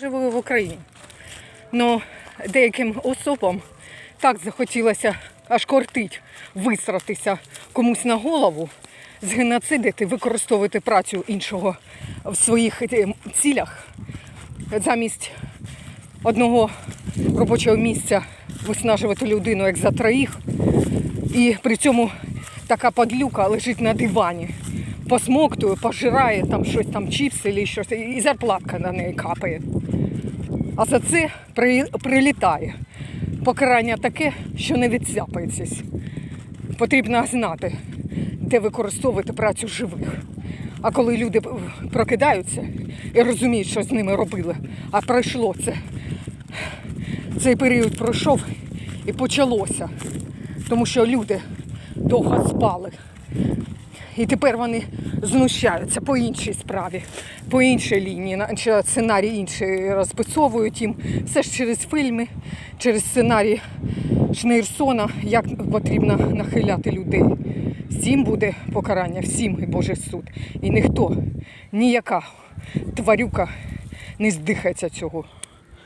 Живу в Україні. Ну, деяким особам так захотілося аж кортить висратися комусь на голову, згеноцидити, використовувати працю іншого в своїх е, цілях замість одного робочого місця виснажувати людину як за троїх. І при цьому така подлюка лежить на дивані, посмоктує, пожирає там щось там чіпси чи щось, і зарплатка на неї капає. А за це при, прилітає. Покарання таке, що не відсяпаєтесь. Потрібно знати, де використовувати працю живих. А коли люди прокидаються і розуміють, що з ними робили, а пройшло це, цей період пройшов і почалося. Тому що люди довго спали. І тепер вони знущаються по іншій справі, по іншій лінії, наче сценарій інший розписовують їм. Все ж через фільми, через сценарій Шнейрсона, як потрібно нахиляти людей. Всім буде покарання, всім і Божий суд. І ніхто, ніяка тварюка не здихається цього.